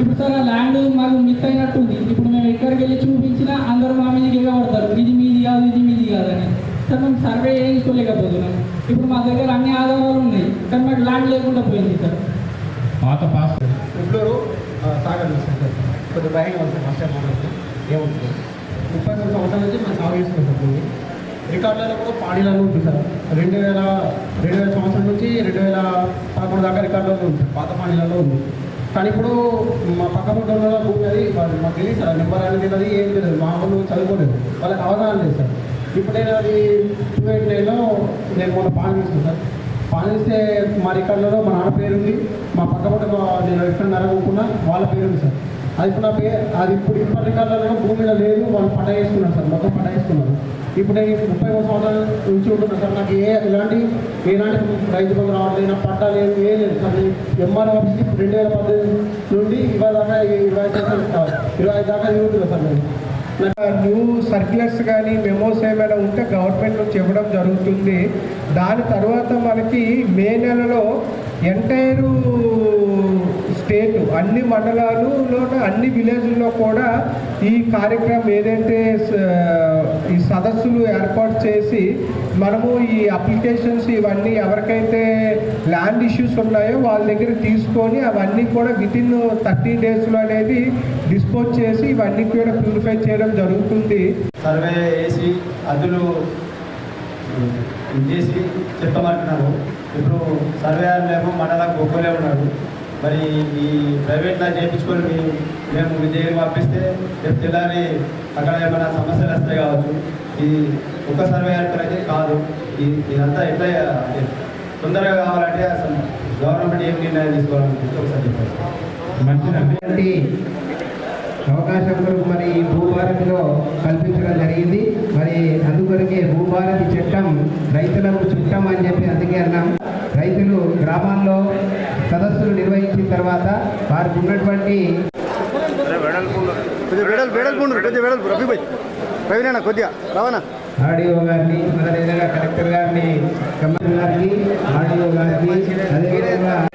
ఇప్పుడు సార్ ఆ ల్యాండ్ మాకు మిస్ అయినట్టుంది. ఇప్పుడు మేము ఎక్కడికి వెళ్ళి చూపించినా అందరూ మా మీదకి ఎగబడతారు ఇది మీది కాదు ఇది మీది కాదని సార్ మేము సర్వే చేయించుకోలేకపోతున్నాం. ఇప్పుడు మా దగ్గర అన్ని ఆధారాలు ఉన్నాయి. కానీ మాకు ల్యాండ్ లేకుండా పోయింది సార్. పాత పాస్ ఆ, సాగర్ నుంచి సార్. కొద్దిగా భయంగా ఉంది సార్ ఫస్ట్ టైం ముప్పై మూడు సంవత్సరాల నుంచి మనం సాగు భూమి. రికార్డులలో కూడా పాడీలలో ఉంటుంది సార్. రెండు వేల రెండు వేల సంవత్సరం నుంచి రెండు వేల పదకొండు దాకా రికార్డులలో ఉంది సార్. పాత పాడీలలో ఉంది. కానీ ఇప్పుడు మా పక్క పక్కన భూమి అది వాళ్ళు మాకు తెలియదు సార్ నెంబర్ అనేది తెలియదు ఏం తెలియదు మా వాళ్ళు చదువుకోలేదు వాళ్ళకి అవగాహన లేదు సార్. ఇప్పుడు నేను అది టూ ఎయిట్ నైన్లో నేను మొన్న పాన్ తీసుకున్నాను సార్. చేస్తే మా రికార్డులలో మా నాన్న పేరు ఉంది మా పక్క పక్క నేను ఎక్కడ నరగకుండా వాళ్ళ పేరు ఉంది సార్. అది ఇప్పుడు నా పేరు అది ఇప్పుడు ఇప్పటి రికార్డులలో భూమిలో లేదు వాళ్ళు పట్ట వేసుకున్నారు సార్ మొత్తం పట్ట వేసుకున్నారు ఇప్పుడు నేను ముప్పై ఒక సంవత్సరాల నుంచి ఉంటున్నాను సార్ నాకు ఏ ఎలాంటి ఎలాంటి రైతు బంధు రావట్లేదు పట్ట లేదు ఏ లేదు సార్. ఎంఆర్ ఆఫీస్కి రెండు వేల పద్దెనిమిది నుండి ఇరవై దాకా ఇరవై ఇరవై ఐదు దాకా తిరుగుతున్నాను సార్ నేను. న్యూ సర్క్యులర్స్ కానీ మెమోస్ ఏమైనా ఉంటే గవర్నమెంట్ నుంచి ఇవ్వడం జరుగుతుంది. దాని తర్వాత మనకి మే నెలలో ఎంటైరు అన్ని మండలాలులో అన్ని విలేజ్ల్లో కూడా ఈ కార్యక్రమం ఏదైతే ఈ సదస్సులు ఏర్పాటు చేసి మనము ఈ అప్లికేషన్స్ ఇవన్నీ ఎవరికైతే ల్యాండ్ ఇష్యూస్ ఉన్నాయో వాళ్ళ దగ్గర తీసుకొని అవన్నీ కూడా వితిన్ థర్టీ డేస్లో అనేది డిస్పోజ్ చేసి ఇవన్నీ కూడా ప్యూరిఫై చేయడం జరుగుతుంది. సర్వే వేసి అదులు చేసి చెప్పమంటున్నారు. ఇప్పుడు సర్వేయర్ ఏమో మండలం గొప్పలే ఉన్నాడు మరి ఈ ప్రైవేట్లో చేయించుకొని మీ- మేము మీ దగ్గర పంపిస్తే రేపు తెల్లారి అక్కడ ఏమైనా సమస్యలు వస్తాయి కావచ్చు. ఈ ఒక సర్వేయర్ అయితే కాదు. ఇదంతా ఎట్లా అంటే తొందరగా కావాలంటే అసలు గవర్నమెంట్ ఏం నిర్ణయం తీసుకోవాలనుకుంటే ఒకసారి చెప్పండి మంచిదండి ఇలాంటి అవకాశం మరి ఈ భూభారతిలో కల్పించడం జరిగింది. భూభారతి చట్టం రైతులకు చుట్టం అని చెప్పి అందుకే అన్నాం. రైతులు గ్రామాల్లో సదస్సులు నిర్వహించిన తర్వాత వారికి ఉన్నటువంటి ఆర్డీఓ గారిని అదేవిధంగా కలెక్టర్ గారిని కమిషనర్ గారికి ఆర్డీఓ గారికి